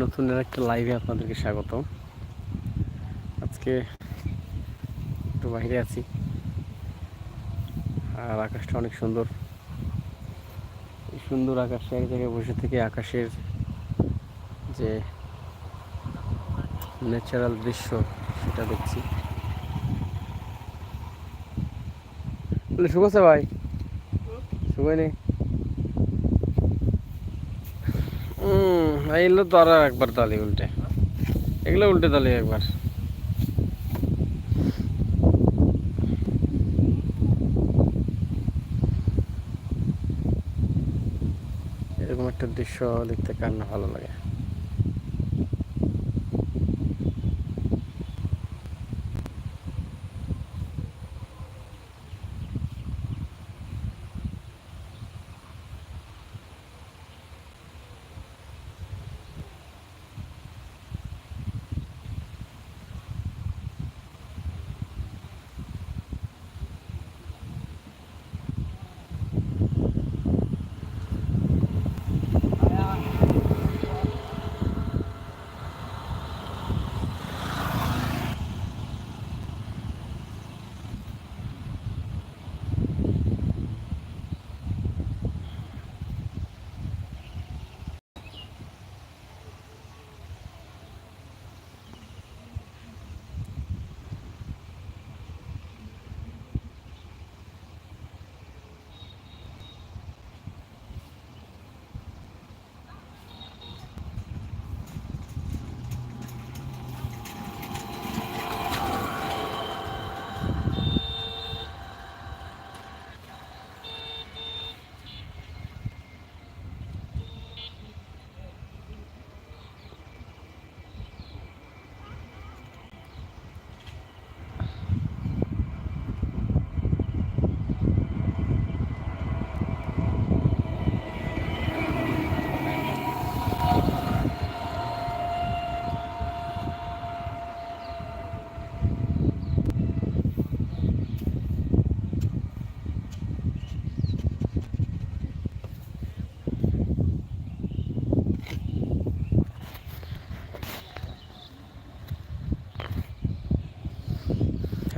নতুন। একটা লাইভে আপনাদেরকে স্বাগত আজকে একটু বাইরে আছি। আর আকাশটা অনেক সুন্দর। এই সুন্দর আকাশে এক জায়গায় বসে থেকে আকাশের যে ন্যাচারাল দৃশ্য সেটা দেখছি। শুকোছে ভাই শুকোয় নেই হুম এগুলো তো আরও একবার তালি উল্টে। এগুলো উল্টে তালি একবার। এরকম একটা দৃশ্য দেখতে কান্না ভালো লাগে।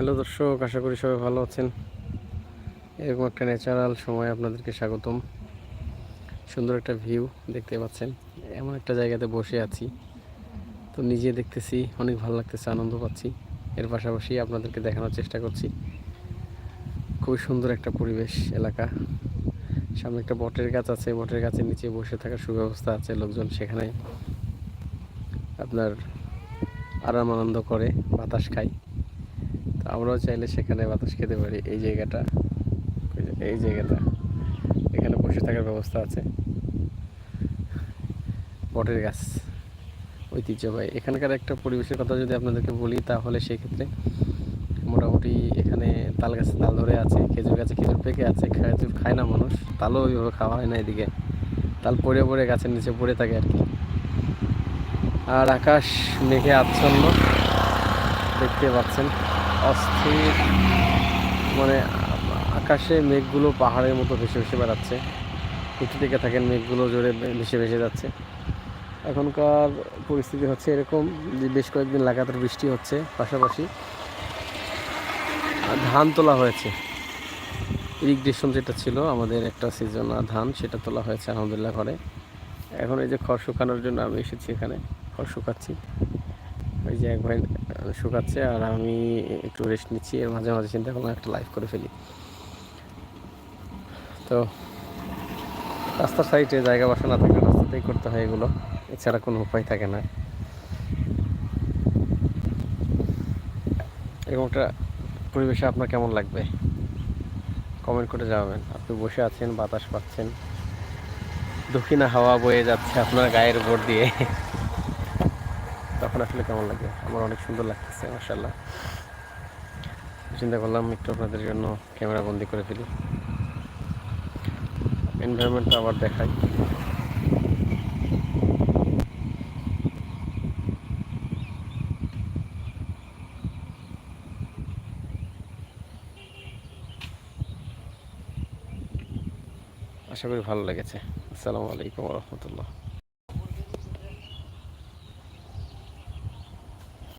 হ্যালো দর্শক, আশা করি সবাই ভালো আছেন। এরকম একটা ন্যাচারাল সময় আপনাদেরকে স্বাগতম। সুন্দর একটা ভিউ দেখতে পাচ্ছেন। এমন একটা জায়গাতে বসে আছি। তো নিজে দেখতেছি, অনেক ভালো লাগতেছে, আনন্দ পাচ্ছি। এর পাশাপাশি আপনাদেরকে দেখানোর চেষ্টা করছি। খুবই সুন্দর একটা পরিবেশ, এলাকা। সামনে একটা বটের গাছ আছে, বটের গাছের নিচে বসে থাকার সুব্যবস্থা আছে লোকজন সেখানে। আপনার আরাম আনন্দ করে, বাতাস খায়। আমরাও চাইলে সেখানে বাতাস খেতে পারি, এই জায়গাটা। এই জায়গাটা। এখানে বসে থাকার ব্যবস্থা আছে। বটের গাছ। ঐতিহ্যবাহী। এখানকার একটা পরিবেশের কথা যদি আপনাদেরকে বলি, তাহলে সেক্ষেত্রে মোটামুটি এখানে তাল গাছে, তাল ধরে আছে, খেজুর গাছে খেজুর পেকে আছে, খেজুর খায় না মানুষ, তালও ওইভাবে খাওয়া হয় না এদিকে। তাল পড়ে পড়ে গাছের নিচে পড়ে থাকে আর কি। আর আকাশ মেঘে আচ্ছন্ন, দেখতে পাচ্ছেন। অস্থির মানে আকাশে মেঘগুলো পাহাড়ের মতো ভেসে ভেসে বেড়াচ্ছে। উঁচু থেকে থাকেন মেঘগুলো জোরে ভেসে ভেসে যাচ্ছে। এখনকার পরিস্থিতি হচ্ছে এরকম যে বেশ কয়েকদিন লাগাতার বৃষ্টি হচ্ছে পাশাপাশি। ধান তোলা হয়েছে। ইরিগেশন যেটা ছিল আমাদের একটা সিজন ধান সেটা তোলা হয়েছে আলহামদুলিল্লাহ ঘরে। এখন এই যে খড় শুকানোর জন্য আমি এসেছি এখানে, খড় শুকাচ্ছি। ওই যে এক ভাই শুকাচ্ছে আর আমি একটু রেস্ট নিচ্ছি এর মাঝে মাঝে চিন্তা করলাম একটা লাইভ করে ফেলি। তো রাস্তার সাইডে জায়গা বাসা না থাকলে রাস্তাতেই করতে হয় এগুলো। এছাড়া কোনো উপায় থাকে না। এরকম একটা পরিবেশে আপনার কেমন লাগবে? কমেন্ট করে যাবেন আপনি বসে আছেন, বাতাস পাচ্ছেন। দক্ষিণা হাওয়া বয়ে যাচ্ছে আপনার গায়ের উপর দিয়ে। তখন আসলে কেমন লাগে? আমার অনেক সুন্দর লাগতেছে মার্শাল্লাহ চিন্তা করলাম একটু আপনাদের জন্য ক্যামেরা বন্দি করে ফেলি। এনভায়রনমেন্টটা আবার দেখাই। আশা করি ভালো লেগেছে। আসসালামু আলাইকুম রহমতুল্লাহ।